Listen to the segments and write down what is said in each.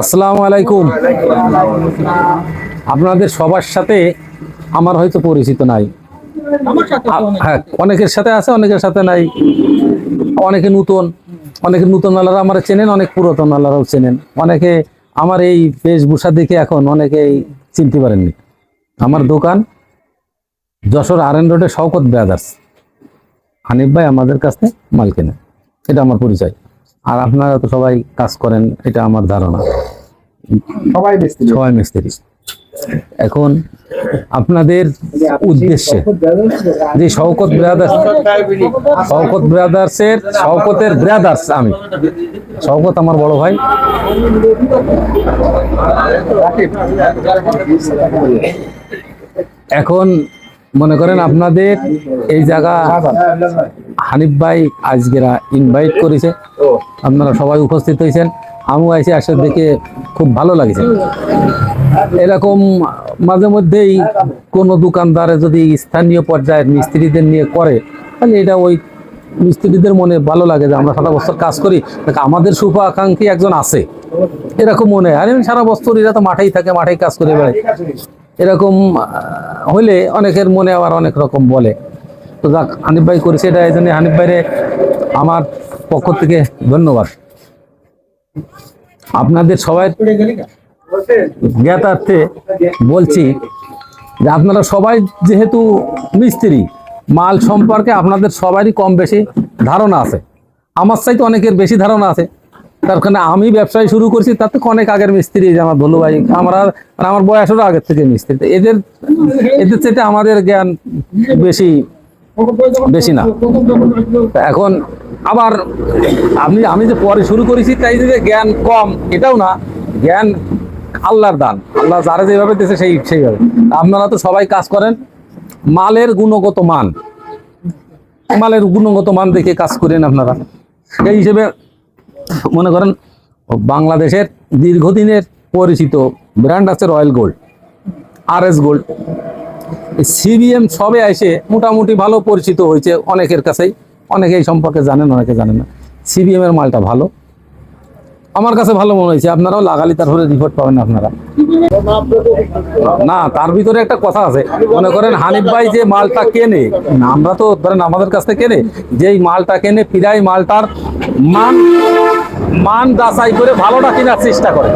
আসসালামু আলাইকুম। আপনাদের সবার সাথে আমার হয়তো পরিচিত নাই। হ্যাঁ অনেকের সাথে আছে অনেকের সাথে নাই। অনেকে নতুন অনেকে নতুন আলারা আমার চেনেন অনেক পুরাতন আলারাও চেনেন। অনেকে আমার এই বেশভূষা দেখে এখন অনেকেই চিনতে পারেননি। আমার দোকান যশোর আর এন রোডে শওকত ব্রাদার্স। হানিফ ভাই আমাদের কাছে মাল কেনে এটা আমার পরিচয়। আর আপনারা তো সবাই কাজ করেন এটা আমার ধারণা। সবাই মিস্ত্রি। সবাই মিস্ত্রি। এখন আপনাদের উদ্দেশ্যে যে শওকত ব্রাদার্স শওকত ব্রাদার্সের শওকতের ব্রাদার্স আমি। শওকত আমার বড় ভাই। এখন মনে করেন আপনাদের এই জায়গা হানিফ ভাই আজকেরা ইনভাইট করেছে। আপনারা সবাই উপস্থিত হয়েছেন। আমিও আইসি আসে দেখে খুব ভালো লাগছে। এরকম মাঝে মধ্যেই কোনো দোকানদারে যদি স্থানীয় পর্যায়ের মিস্ত্রিদের নিয়ে করে, তাহলে এটা ওই মিস্ত্রিদের মনে ভালো লাগে যে আমরা সারা বছর কাজ করি। দেখ, আমাদের শুভাকাঙ্ক্ষী একজন আছে। এরকম মনে হয়। আরে সারা বছর এরা তো মাঠেই থাকে, মাঠেই কাজ করে বেড়ায়। এরকম হলে অনেকের মনে আবার অনেক রকম বলে। তো যাক, হানিফ ভাই করেছে এটা, এই জন্য হানিফ ভাইরে আমার পক্ষ থেকে ধন্যবাদ। আপনাদের সবাই জ্ঞাতার্থে বলছি যে আপনারা সবাই যেহেতু মিস্ত্রি, মাল সম্পর্কে আপনাদের সবারই কম বেশি ধারণা আছে। আমার চাইতে অনেকের বেশি ধারণা আছে। তার কারণে আমি ব্যবসায় শুরু করছি তার থেকে অনেক আগের মিস্ত্রি আমার ভোলু ভাই, আমার আমার বয়সেরও আগের থেকে মিস্ত্রি। এদের এদের চাইতে আমাদের জ্ঞান বেশি বেশি না। এখন আবার আমি আমি যে পরে শুরু করেছি, তাই যে জ্ঞান কম, এটাও না। জ্ঞান আল্লাহর দান। আল্লাহ যারা যেভাবে দিয়েছে সেই সেইভাবে। আপনারা তো সবাই কাজ করেন, মালের গুণগত মান। মালের গুণগত মান দেখে কাজ করেন আপনারা। সেই হিসেবে মনে করেন, বাংলাদেশের দীর্ঘদিনের পরিচিত ব্র্যান্ড আছে রয়্যাল গোল্ড, আর এস গোল্ড। সিবিএম সবে এসে মোটামুটি ভালো পরিচিত হয়েছে অনেকের কাছেই অনেকে এই সম্পর্কে জানেন, অনেকে জানেন না। সিবিএম এর মালটা ভালো। আমার কাছে ভালো মনে হয়েছে। আপনারাও লাগালি তারপরে রিপোর্ট পাবেন আপনারা। না, তার ভিতরে একটা কথা আছে। মনে করেন হানিফ ভাই যে মালটা কেনে, আমরা তো ধরেন আমাদের কাছ থেকে কেনে, যেই মালটা কেনে প্রায় মালটার মান মান দাসাই করে ভালোটা কেনার চেষ্টা করে।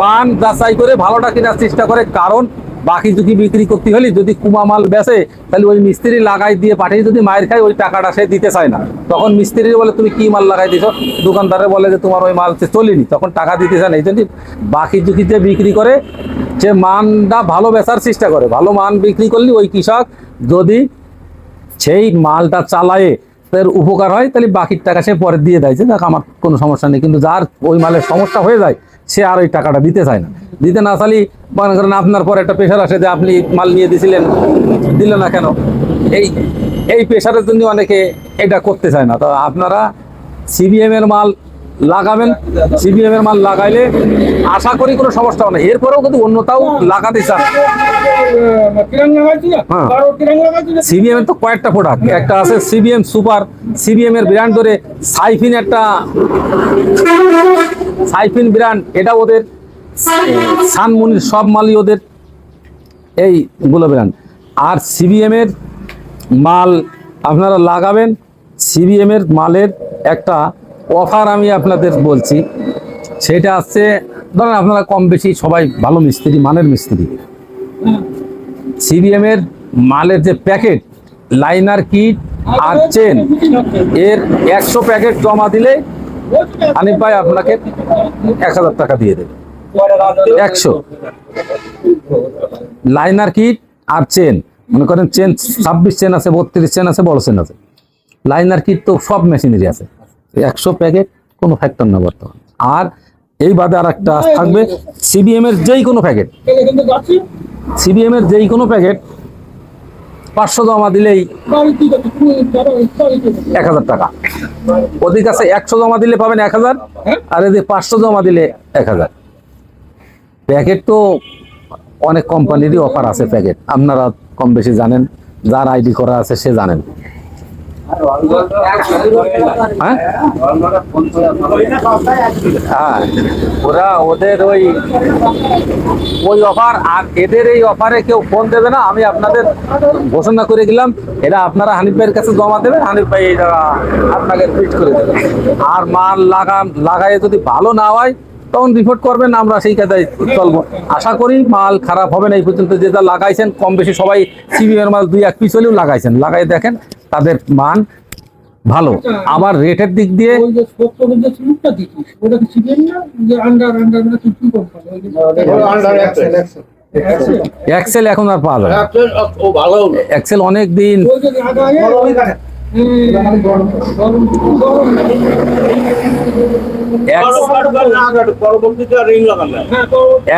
মান যাচাই করে ভালোটা কেনার চেষ্টা করে, কারণ বাকি যদি বিক্রি করতে হলে, যদি কুমা মাল বেচে, তাহলে ওই মিস্ত্রি লাগাই দিয়ে পাঠিয়ে যদি মায়ের খায়, ওই টাকাটা সে দিতে চায় না। তখন মিস্ত্রি বলে, তুমি কি মাল লাগাই দিছো? দোকানদারে বলে যে, তোমার ওই মাল চলেনি, তখন টাকা দিতে চায় না। এই জন্য বাকি যদি যে বিক্রি করে সে মানটা ভালো বেচার চেষ্টা করে, ভালো মান বিক্রি করলে ওই কৃষক যদি সেই মালটা চালায়ে তার উপকার হয়, তাহলে বাকির টাকা সে পরে দিয়ে দেয়। যে, দেখ, আমার কোনো সমস্যা নেই। কিন্তু যার ওই মালের সমস্যা হয়ে যায়, সে আর ওই টাকাটা দিতে চায় না। দিতে না চালি মনে করেন আপনার পর একটা প্রেশার আসে যে আপনি মাল নিয়ে দিয়েছিলেন দিল না কেন? এই এই প্রেশারের জন্য অনেকে এটা করতে চায় না। তো আপনারা সিবিএম এর মাল লাগাবেন সিবিএম এর মাল লাগাইলে আশা করি কোনো সমস্যা হবে না। এরপরেও কিন্তু অন্যটাও লাগাতে চান। হ্যাঁ। সিবিএম এর তো কয়েকটা প্রোডাক্ট একটা আছে সিবিএম সুপার সিবিএম এর ব্র্যান্ড ধরে সাইফিন একটা, সাইফিন ব্র্যান্ড এটা ওদের সানমুনির সব মালই ওদের এই এইগুলো ব্র্যান্ড আর সিবিএম এর মাল আপনারা লাগাবেন। সিবিএম এর মালের একটা অফার আমি আপনাদের বলছি। সেটা আছে, ধরেন আপনারা কম বেশি সবাই ভালো মিস্ত্রি, মানের মিস্ত্রি। সিবিএম এর মালের যে প্যাকেট, লাইনার কিট আর চেন, এর একশো প্যাকেট জমা দিলে হানিফ ভাই আপনাকে এক হাজার টাকা দিয়ে দেবে। একশো। লাইনার কিট আর চেন। মনে করেন চেন, ছাব্বিশ চেন আছে, বত্রিশ চেন আছে, বড় চেন আছে। লাইনার কিট তো সব মেশিনারি আছে। একশো প্যাকেট, কোনো ফ্যাক্টর না বর্তমান। আর এই বাদে আর একটা থাকবে সিবিএম এর যেই কোনো প্যাকেট সিবিএম এর যেই কোনো প্যাকেট, পাঁচশো জমা দিলেই এক হাজার টাকা। ওদের একশো জমা দিলে পাবেন এক হাজার, আর এদের পাঁচশো জমা দিলে এক হাজার। প্যাকেট তো অনেক কোম্পানিরই অফার আছে প্যাকেট। আপনারা কম বেশি জানেন, যার আইডি করা আছে সে জানেন। হ্যাঁ? হ্যাঁ ওরা ওদের ওই ওই অফার আর এদের এই অফারে কেউ ফোন দেবে না, আমি আপনাদের ঘোষণা করে দিলাম, এটা আপনারা হানিফ ভাইয়ের কাছে জমা দেবেন, হানিফ ভাই আপনাকে করে আর মাল লাগান, লাগায় যদি ভালো না হয় তখন রিপোর্ট করবেন আমরা সেই কাজে চলবো। আশা করি মাল খারাপ হবে না এই পর্যন্ত যেটা লাগাইছেন কম বেশি সবাই সিবিএর মাল দুই এক পিস হলেও লাগাইছেন। লাগাই দেখেন তাদের মান ভালো। আবার রেটের দিক দিয়ে এক্সেল এখন আর পাওয়া ভালো। এক্সেল অনেক দিন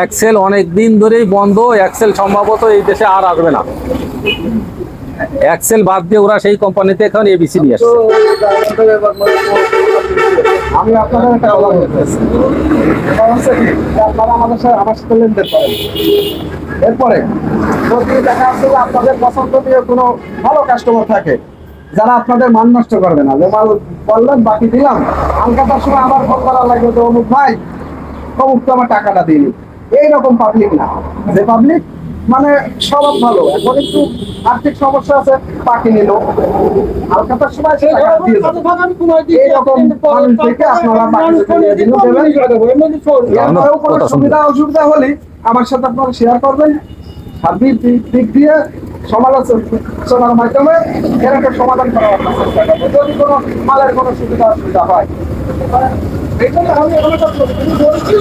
এক্সেল অনেক দিন ধরেই বন্ধ এক্সেল সম্ভবত এই দেশে আর আসবে না। এক্সেল বাদ দিয়ে ওরা সেই কোম্পানিতে এখন এবিসি নিয়ে আসছে। আমি আপনাদের একটা সেটা হচ্ছে আপনারা আমাদের সাথে আমার সাথে লেনদেন করেন। এরপরে যদি দেখা যে আপনাদের পছন্দনীয় কোনো ভালো কাস্টমার থাকে যারা আপনাদের মান নষ্ট করবে না। যে মাল বললেন বাকি দিলাম। হালকাটার সময় আবার ফোন করা লাগবে তো অমুক ভাই অমুক তো আমার টাকাটা দিলি এইরকম পাবলিক না। যে পাবলিক মানে স্বভাব ভালো। এখন একটু আর্থিক সমস্যা আছে বাকি নিল। হালকাটার সময় সে টাকা দিয়ে। এইরকম মানুষ আপনারা কোনো সুবিধা অসুবিধা হলে আমার সাথে আপনারা শেয়ার করবেন। সার্বিক দিক দিয়ে সমালোচনার মাধ্যমে এর একটা সমাধান করব। যদি কোনো মালের কোনো সুবিধা অসুবিধা হয়। এই জন্য আমি বলছি,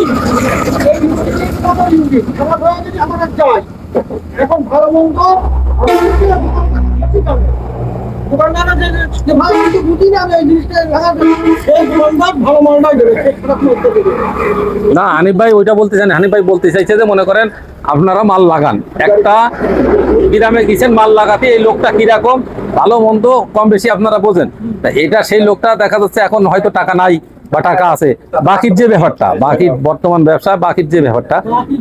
এখন ভালো মন্দ, না, হানিফ ভাই ওইটা বলতে চান হানিফ ভাই বলতে চাইছে যে মনে করেন আপনারা মাল লাগান। একটা গ্রামে গেছেন মাল লাগাতে এই লোকটা কীরকম? ভালো মন্দ কম বেশি আপনারা বোঝেন। এটা সেই লোকটা দেখা যাচ্ছে এখন হয়তো টাকা নাই। বা টাকা আছে, বাকির যে ব্যাপারটা বাকির বর্তমান ব্যবসা, বাকির যে ব্যাপারটা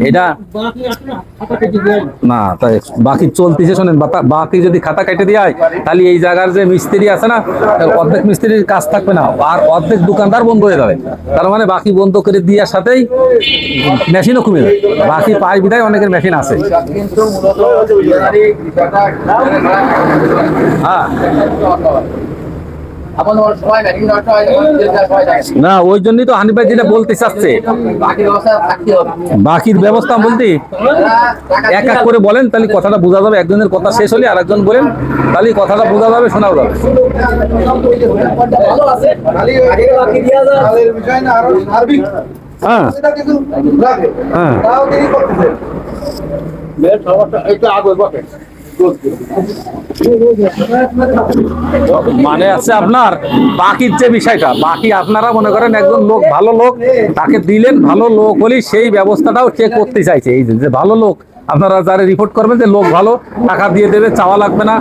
এটা বাকি না। তাই বাকি চলতেছে শোনেন বাকি যদি খাতা কেটে দেয় তাহলে এই জায়গার যে মিস্ত্রি আছে না অর্ধেক মিস্ত্রির কাজ থাকবে না, আর অর্ধেক দোকানদার বন্ধ হয়ে যাবে। তার মানে বাকি বন্ধ করে দেওয়ার সাথেই মেশিনও কমে যাবে। বাকি পাই বিদায় অনেকের মেশিন আছে। হ্যাঁ। না ওই জন্যই তো হানিফ ভাই যেটা বলতে চাচ্ছে। বাকির ব্যবস্থা বলতে এক এক করে বলেন তাহলে কথাটা বোঝা যাবে একজনের কথা শেষ হলে আরেকজন বলেন তাহলে কথাটা বোঝা যাবে শোনাও যাবে। ভালো আছে খালি বাকি দিয়া যায় মালের বিষয় না আরও সার্বিক হ্যাঁ। হ্যাঁ। মানে আছে আপনার বাকির যে বিষয়টা, বাকি আপনারা মনে করেন একজন লোক, ভালো লোক, তাকে দিলেন ভালো লোক হলেই সেই ব্যবস্থাটাও সে করতে চাইছে। এই যে- ভালো লোক, আপনারা যারা রিপোর্ট করবেন যে লোক ভালো, টাকা দিয়ে দেবে, চাওয়া লাগবে না,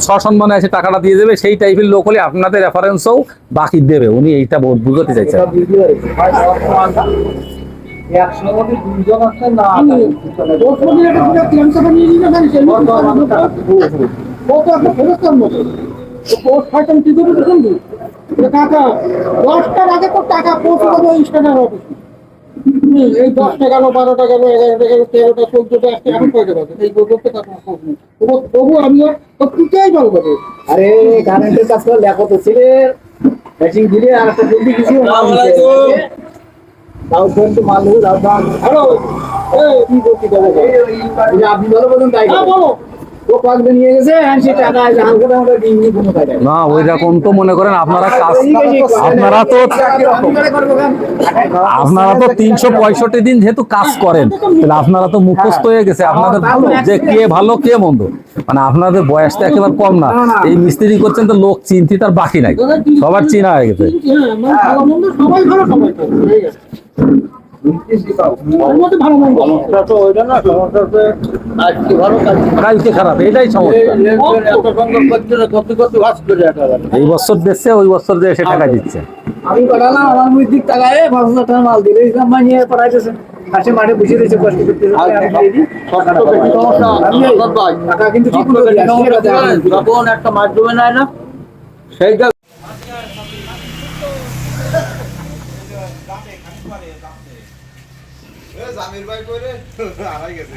সসম্মানে এসে টাকাটা দিয়ে দেবে, সেই টাইপের লোক হলে আপনাদের রেফারেন্সও বাকি দেবে। উনি এইটা বুঝতে চাইছেন। কাকা দশটার আগে তো টাকা পৌঁছে দেবে স্ট্যান্ডার্ড অফিসে এই দশটা গেল বারোটা গেল এগারোটা গেল তেরোটা চোদ্দটা একটা এখন কয়টা বাজে? এই পর্যন্ত তবু তবু আমিও তো বল করে আরে গার্মেন্টের কাজ করে লেখো তো ছেলে দিলে আর একটা জলদি কিছু মাল হ্যালো কি আপনি ভালো বলুন তাই হ্যাঁ বলো। হ্যাঁ না ওই রকম তো মনে করেন আপনারা কাজ আপনারা তো আপনারা তো তিনশো পঁয়ষট্টি দিন যেহেতু কাজ করেন তাহলে আপনারা তো মুখস্থ হয়ে গেছে আপনাদের যে কে ভালো কে মন্দ। মানে আপনাদের বয়সটা একেবারে কম না। এই মিস্ত্রি করছেন তো লোক চিন্তি তার বাকি নাই। সবার চিনা হয়ে গেছে। কালকে খারাপ। এটাই সমস্যা। এই বছর দিচ্ছে ওই বছর দিয়ে সে টাকা দিচ্ছে। আমি পাঠালাম আমার মুই টাকায় পাঁচ হাজার টাকা মাল দিলে। ইসলাম পাঠাইতেছে পাশে মাঠে বসে রয়েছে কষ্ট করতেছে। টাকা কিন্তু? যখন একটা মাধ্যমে নেয় না সেইটা জামির ভাই করে হারাই গেছে